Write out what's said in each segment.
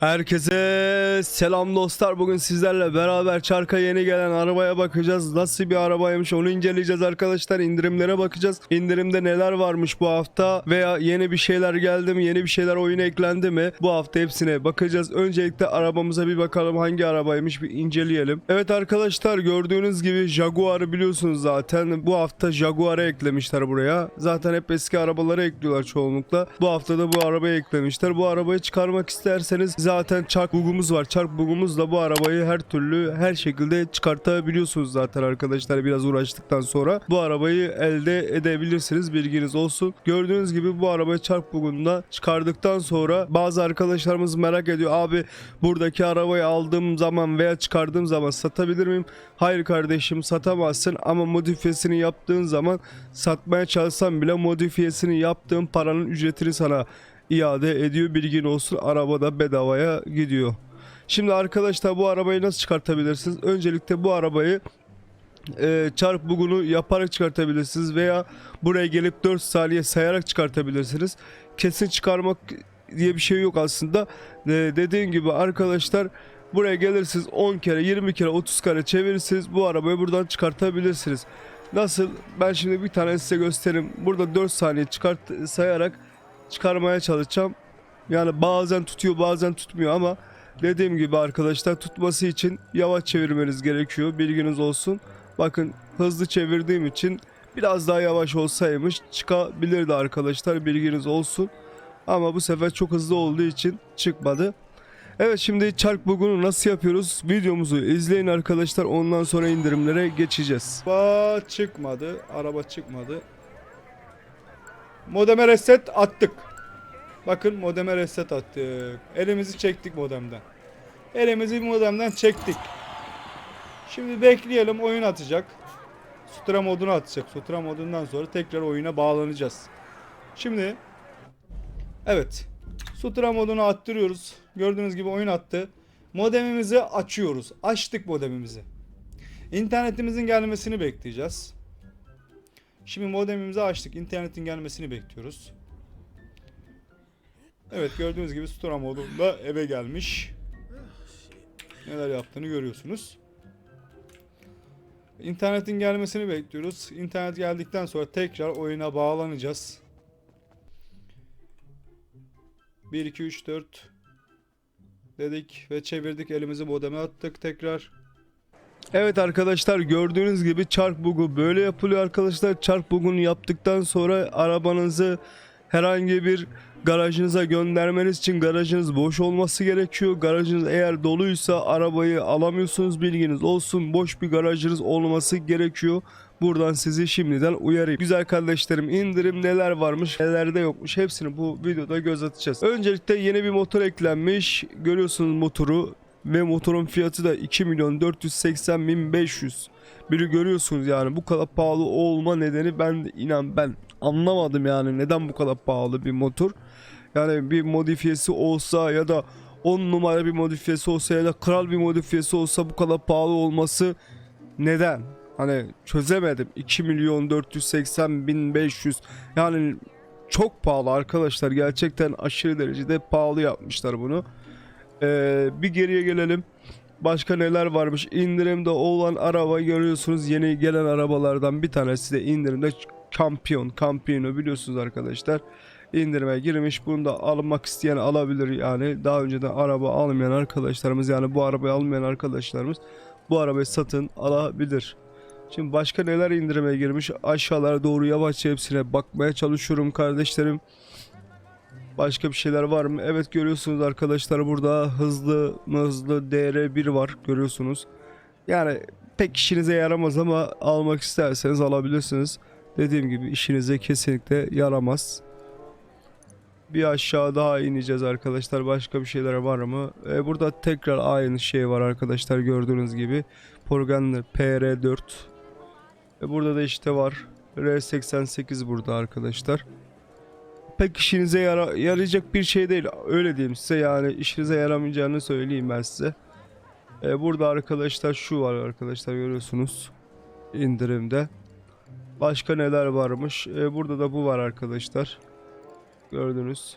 Herkese selam dostlar. Bugün sizlerle beraber çarka yeni gelen arabaya bakacağız. Nasıl bir arabaymış onu inceleyeceğiz arkadaşlar. İndirimlere bakacağız. İndirimde neler varmış bu hafta veya yeni bir şeyler geldi mi? Yeni bir şeyler oyuna eklendi mi? Bu hafta hepsine bakacağız. Öncelikle arabamıza bir bakalım hangi arabaymış bir inceleyelim. Evet arkadaşlar gördüğünüz gibi Jaguar'ı biliyorsunuz zaten. Bu hafta Jaguar'ı eklemişler buraya. Zaten hep eski arabaları ekliyorlar çoğunlukla. Bu hafta da bu arabayı eklemişler. Bu arabayı çıkarmak isterseniz zaten çark bugumuz var. Çark bugumuzla bu arabayı her türlü her şekilde çıkartabiliyorsunuz zaten arkadaşlar biraz uğraştıktan sonra. Bu arabayı elde edebilirsiniz bilginiz olsun. Gördüğünüz gibi bu arabayı çark bugunda çıkardıktan sonra bazı arkadaşlarımız merak ediyor. Abi buradaki arabayı aldığım zaman veya çıkardığım zaman satabilir miyim? Hayır kardeşim satamazsın ama modifiyesini yaptığın zaman satmaya çalışsan bile modifiyesini yaptığın paranın ücretini sana iade ediyor bilgin olsun araba da bedavaya gidiyor. Şimdi arkadaşlar bu arabayı nasıl çıkartabilirsiniz? Öncelikle bu arabayı e, çarp bugunu yaparak çıkartabilirsiniz veya buraya gelip 4 saniye sayarak çıkartabilirsiniz. Kesin çıkarmak diye bir şey yok aslında. E, dediğim gibi arkadaşlar buraya gelirsiniz 10 kere 20 kere 30 kere çevirirsiniz bu arabayı buradan çıkartabilirsiniz. Nasıl? Ben şimdi bir tane size göstereyim. Burada 4 saniye çıkart sayarak çıkarmaya çalışacağım. Yani bazen tutuyor bazen tutmuyor ama dediğim gibi arkadaşlar tutması için yavaş çevirmeniz gerekiyor. Bilginiz olsun. Bakın hızlı çevirdiğim için biraz daha yavaş olsaymış çıkabilirdi arkadaşlar. Bilginiz olsun. Ama bu sefer çok hızlı olduğu için çıkmadı. Evet şimdi çark bugunu nasıl yapıyoruz? Videomuzu izleyin arkadaşlar. Ondan sonra indirimlere geçeceğiz. Araba çıkmadı. Araba çıkmadı. Modeme reset attık. Bakın modeme reset attık. Elimizi çektik modemden. Elimizi modemden çektik. Şimdi bekleyelim oyun atacak. Sutra modunu atacak. Sutra modundan sonra tekrar oyuna bağlanacağız. Şimdi evet. Sutra modunu attırıyoruz. Gördüğünüz gibi oyun attı. Modemimizi açıyoruz. Açtık modemimizi. İnternetimizin gelmesini bekleyeceğiz. Şimdi modemimizi açtık. İnternetin gelmesini bekliyoruz. Evet gördüğünüz gibi Stora modunda eve gelmiş. Neler yaptığını görüyorsunuz. İnternetin gelmesini bekliyoruz. İnternet geldikten sonra tekrar oyuna bağlanacağız. 1 2 3 4 dedik ve çevirdik elimizi modeme attık tekrar. Evet arkadaşlar gördüğünüz gibi çark bugu böyle yapılıyor arkadaşlar. Çark bugunu yaptıktan sonra arabanızı herhangi bir garajınıza göndermeniz için garajınız boş olması gerekiyor. Garajınız eğer doluysa arabayı alamıyorsunuz bilginiz olsun. Boş bir garajınız olması gerekiyor. Buradan sizi şimdiden uyarayım. Güzel kardeşlerim indirim neler varmış nelerde yokmuş hepsini bu videoda göz atacağız. Öncelikle yeni bir motor eklenmiş. Görüyorsunuz motoru ve motorun fiyatı da 2 milyon 480 bin 500. Biri görüyorsunuz yani bu kadar pahalı olma nedeni ben de inan ben anlamadım yani neden bu kadar pahalı bir motor. Yani bir modifiyesi olsa ya da 10 numara bir modifiyesi olsa ya da kral bir modifiyesi olsa bu kadar pahalı olması neden? Hani çözemedim. 2 milyon 480 bin 500 yani çok pahalı arkadaşlar gerçekten aşırı derecede pahalı yapmışlar bunu. Ee, bir geriye gelelim. Başka neler varmış? İndirimde olan araba görüyorsunuz. Yeni gelen arabalardan bir tanesi de indirimde Kampiyon. Campino biliyorsunuz arkadaşlar. İndirime girmiş. Bunu da almak isteyen alabilir yani. Daha önceden araba almayan arkadaşlarımız yani bu arabayı almayan arkadaşlarımız bu arabayı satın alabilir. Şimdi başka neler indirime girmiş? Aşağılara doğru yavaşça hepsine bakmaya çalışıyorum kardeşlerim. Başka bir şeyler var mı? Evet görüyorsunuz arkadaşlar burada hızlı hızlı DR1 var görüyorsunuz. Yani pek işinize yaramaz ama almak isterseniz alabilirsiniz. Dediğim gibi işinize kesinlikle yaramaz. Bir aşağı daha ineceğiz arkadaşlar. Başka bir şeyler var mı? Ee, burada tekrar aynı şey var arkadaşlar gördüğünüz gibi. Porganlı PR4. Ee, burada da işte var. R88 burada arkadaşlar pek işinize yara- yarayacak bir şey değil. Öyle diyeyim size yani işinize yaramayacağını söyleyeyim ben size. Ee, burada arkadaşlar şu var arkadaşlar görüyorsunuz indirimde. Başka neler varmış? Ee, burada da bu var arkadaşlar. Gördünüz.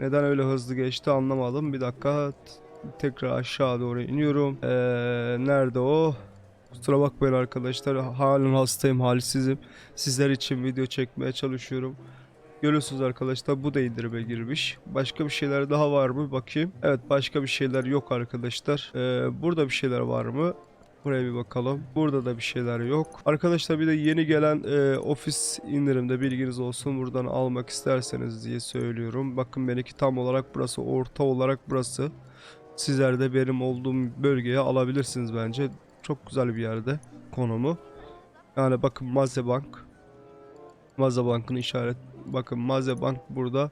Neden öyle hızlı geçti anlamadım. Bir dakika tekrar aşağı doğru iniyorum. Ee, nerede o? Kusura bakmayın arkadaşlar. Halen hastayım, halsizim. Sizler için video çekmeye çalışıyorum. Görüyorsunuz arkadaşlar bu da indirime girmiş. Başka bir şeyler daha var mı? Bakayım. Evet başka bir şeyler yok arkadaşlar. Ee, burada bir şeyler var mı? Buraya bir bakalım. Burada da bir şeyler yok. Arkadaşlar bir de yeni gelen e, ofis indirimde bilginiz olsun. Buradan almak isterseniz diye söylüyorum. Bakın benimki tam olarak burası. Orta olarak burası. Sizler de benim olduğum bölgeye alabilirsiniz bence. Çok güzel bir yerde konumu. Yani bakın Mazebank. Mazebank'ın işaret. Bakın Mazebank burada.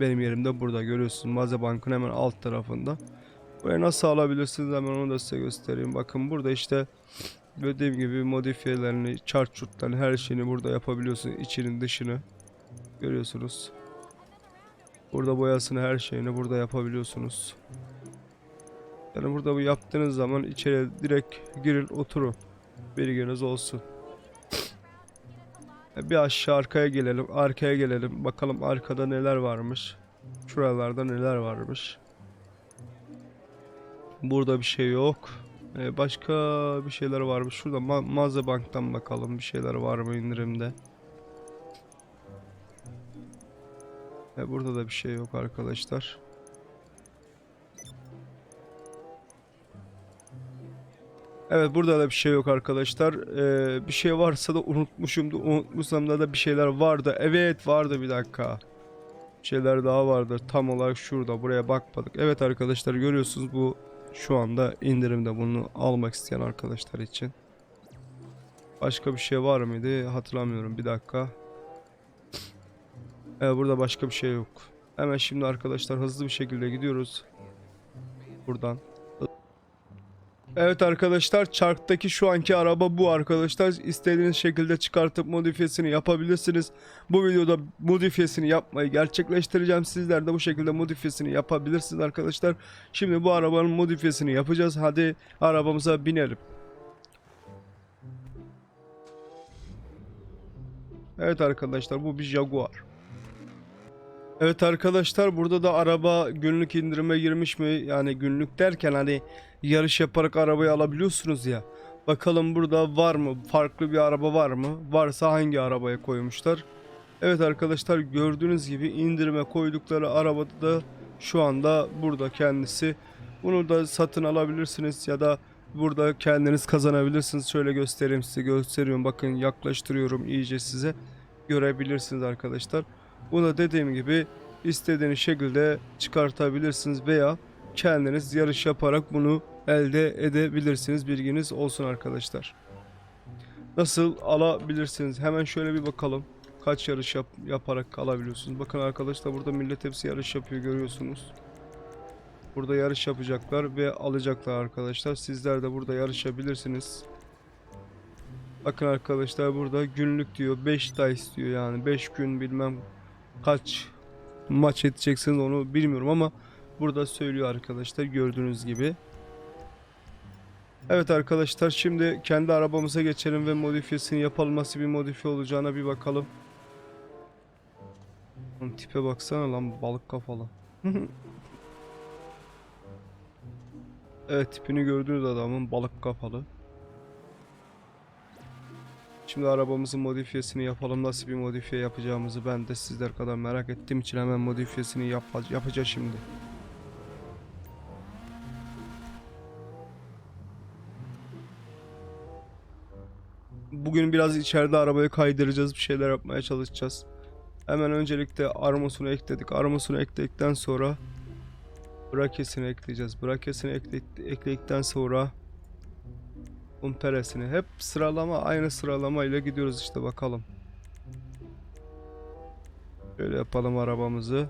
Benim yerimde burada görüyorsunuz. Mazebank'ın hemen alt tarafında. Burayı nasıl alabilirsiniz hemen onu da size göstereyim. Bakın burada işte dediğim gibi modifiyelerini, chart churtlarını her şeyini burada yapabiliyorsunuz. İçinin dışını görüyorsunuz. Burada boyasını her şeyini burada yapabiliyorsunuz. Yani burada bu yaptığınız zaman içeri direkt girin oturun. Bilginiz olsun. Bir aşağı arkaya gelelim. Arkaya gelelim. Bakalım arkada neler varmış. Şuralarda neler varmış. Burada bir şey yok. Ee, başka bir şeyler var mı? Şurada Ma Mağaza Bank'tan bakalım bir şeyler var mı indirimde. Ee, burada da bir şey yok arkadaşlar. Evet burada da bir şey yok arkadaşlar. Ee, bir şey varsa da unutmuşumdu. Unutmuşsam da, da bir şeyler vardı. Evet vardı bir dakika. Bir şeyler daha vardı. Tam olarak şurada. Buraya bakmadık. Evet arkadaşlar görüyorsunuz bu şu anda indirimde bunu almak isteyen arkadaşlar için. Başka bir şey var mıydı? Hatırlamıyorum. Bir dakika. Evet burada başka bir şey yok. Hemen şimdi arkadaşlar hızlı bir şekilde gidiyoruz. Buradan. Evet arkadaşlar çarktaki şu anki araba bu arkadaşlar. İstediğiniz şekilde çıkartıp modifiyesini yapabilirsiniz. Bu videoda modifiyesini yapmayı gerçekleştireceğim. Sizler de bu şekilde modifiyesini yapabilirsiniz arkadaşlar. Şimdi bu arabanın modifiyesini yapacağız. Hadi arabamıza binelim. Evet arkadaşlar bu bir Jaguar. Evet arkadaşlar burada da araba günlük indirime girmiş mi? Yani günlük derken hani yarış yaparak arabayı alabiliyorsunuz ya. Bakalım burada var mı? Farklı bir araba var mı? Varsa hangi arabaya koymuşlar? Evet arkadaşlar gördüğünüz gibi indirime koydukları arabada da şu anda burada kendisi. Bunu da satın alabilirsiniz ya da burada kendiniz kazanabilirsiniz. Şöyle göstereyim size gösteriyorum. Bakın yaklaştırıyorum iyice size. Görebilirsiniz arkadaşlar. Bunu dediğim gibi istediğiniz şekilde çıkartabilirsiniz veya kendiniz yarış yaparak bunu elde edebilirsiniz. Bilginiz olsun arkadaşlar. Nasıl alabilirsiniz? Hemen şöyle bir bakalım. Kaç yarış yap- yaparak alabiliyorsunuz? Bakın arkadaşlar burada millet hepsi yarış yapıyor görüyorsunuz. Burada yarış yapacaklar ve alacaklar arkadaşlar. Sizler de burada yarışabilirsiniz. Bakın arkadaşlar burada günlük diyor 5 dice diyor yani 5 gün bilmem kaç maç edeceksiniz onu bilmiyorum ama burada söylüyor arkadaşlar gördüğünüz gibi. Evet arkadaşlar şimdi kendi arabamıza geçelim ve modifiyesini yapalım. Nasıl bir modifiye olacağına bir bakalım. Lan tipe baksana lan balık kafalı. evet tipini gördüğünüz adamın balık kafalı. Şimdi arabamızın modifiyesini yapalım. Nasıl bir modifiye yapacağımızı ben de sizler kadar merak ettiğim için hemen modifiyesini yap yapacağız şimdi. Bugün biraz içeride arabayı kaydıracağız. Bir şeyler yapmaya çalışacağız. Hemen öncelikle armosunu ekledik. Armosunu ekledikten sonra brakesini ekleyeceğiz. Brakesini ekle ekledikten sonra Umperesini. Hep sıralama aynı sıralama ile gidiyoruz işte bakalım. Şöyle yapalım arabamızı.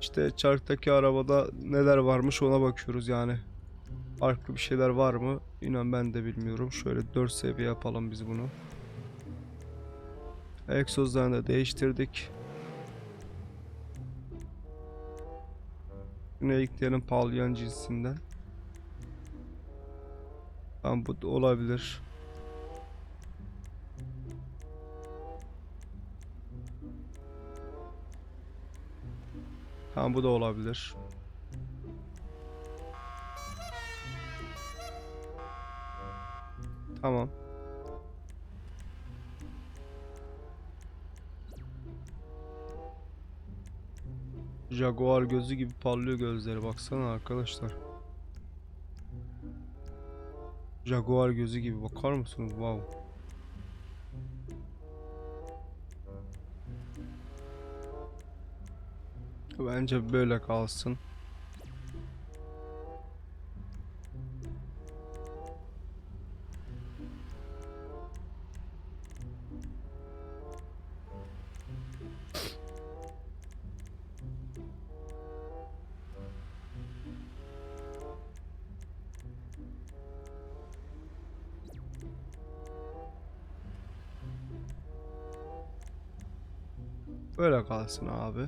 İşte çarktaki arabada neler varmış ona bakıyoruz yani. Farklı bir şeyler var mı? İnan ben de bilmiyorum. Şöyle 4 seviye yapalım biz bunu. Egzozlarını da değiştirdik. Yine ekleyelim Palyan cinsinden. Tamam bu da olabilir. Tamam bu da olabilir. Tamam. Jaguar gözü gibi parlıyor gözleri baksana arkadaşlar. Jaguar gözü gibi bakar mısınız? Wow. Bence böyle kalsın. Böyle kalsın abi.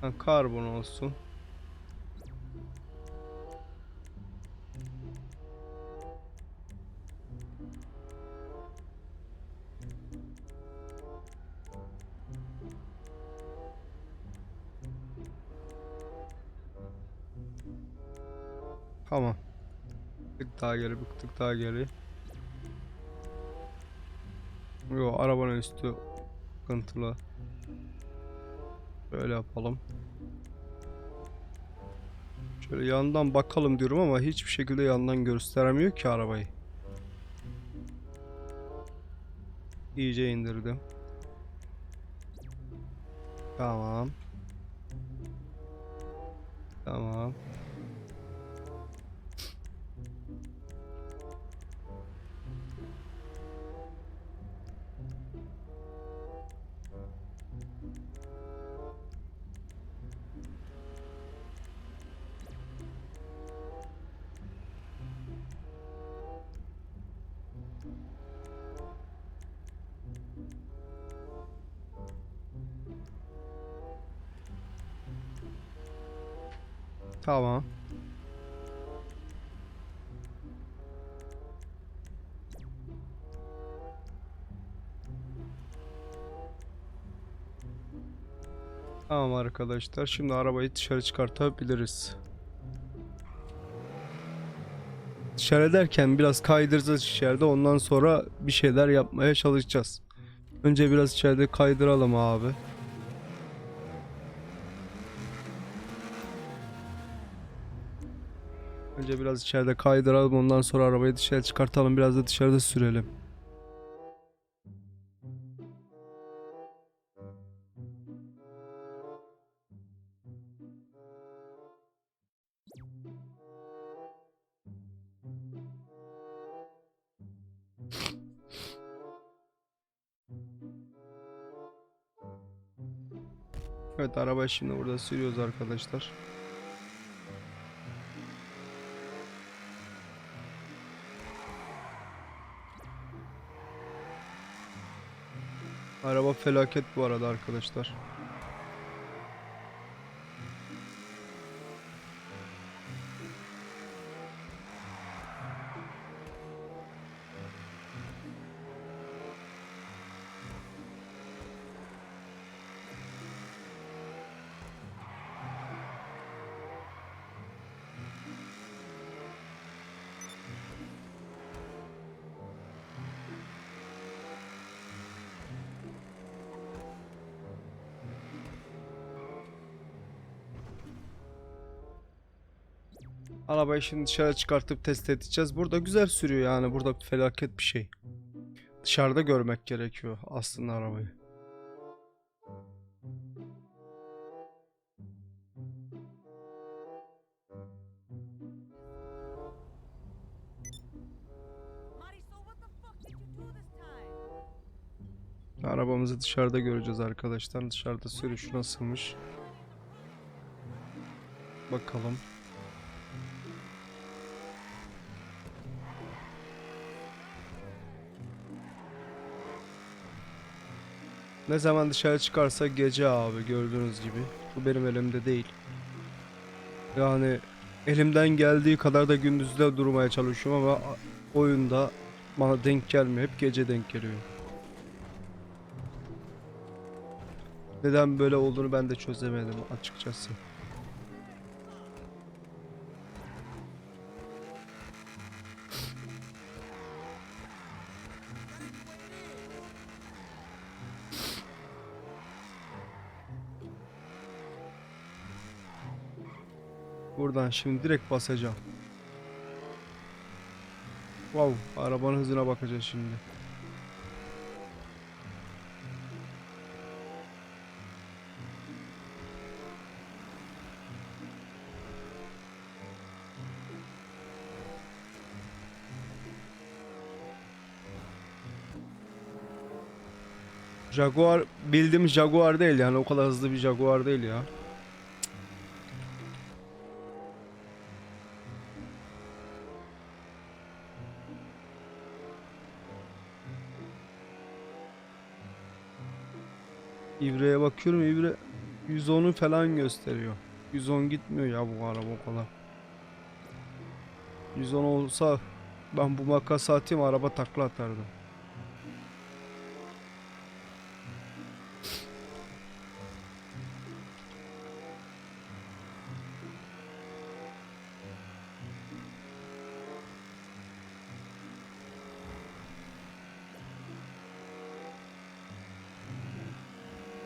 Ha, karbon olsun. Daha geri, bir tık daha geri. Yo, arabanın üstü sıkıntılı. Böyle yapalım. Şöyle yandan bakalım diyorum ama hiçbir şekilde yandan gösteremiyor ki arabayı. İyice indirdim. Tamam. Tamam. Tamam. Tamam arkadaşlar. Şimdi arabayı dışarı çıkartabiliriz. Dışarı derken biraz kaydıracağız içeride. Ondan sonra bir şeyler yapmaya çalışacağız. Önce biraz içeride kaydıralım abi. Önce biraz içeride kaydıralım ondan sonra arabayı dışarı çıkartalım biraz da dışarıda sürelim. Evet arabayı şimdi burada sürüyoruz arkadaşlar. Araba felaket bu arada arkadaşlar. Arabayı şimdi dışarı çıkartıp test edeceğiz. Burada güzel sürüyor yani. Burada felaket bir şey. Dışarıda görmek gerekiyor aslında arabayı. Arabamızı dışarıda göreceğiz arkadaşlar. Dışarıda sürüş nasılmış. Bakalım. Ne zaman dışarı çıkarsa gece abi gördüğünüz gibi. Bu benim elimde değil. Yani Elimden geldiği kadar da gündüzde durmaya çalışıyorum ama oyunda bana denk gelmiyor. Hep gece denk geliyor. Neden böyle olduğunu ben de çözemedim açıkçası. Buradan şimdi direkt basacağım. Wow, arabanın hızına bakacağız şimdi. Jaguar bildiğimiz Jaguar değil yani o kadar hızlı bir Jaguar değil ya. İvreye bakıyorum İvre 110'u falan gösteriyor. 110 gitmiyor ya bu araba o kadar. 110 olsa ben bu makas atayım araba takla atardı.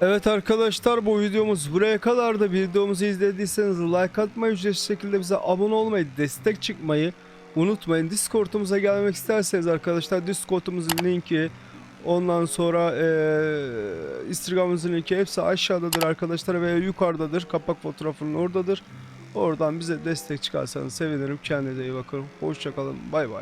Evet arkadaşlar bu videomuz buraya kadardı. Videomuzu izlediyseniz like atmayı, ücretsiz şekilde bize abone olmayı, destek çıkmayı unutmayın. Discord'umuza gelmek isterseniz arkadaşlar Discord'umuzun linki ondan sonra eee Instagram'ımızın linki hepsi aşağıdadır arkadaşlar veya yukarıdadır. Kapak fotoğrafının oradadır. Oradan bize destek çıkarsanız sevinirim. Kendinize iyi bakın. Hoşçakalın. Bay bay.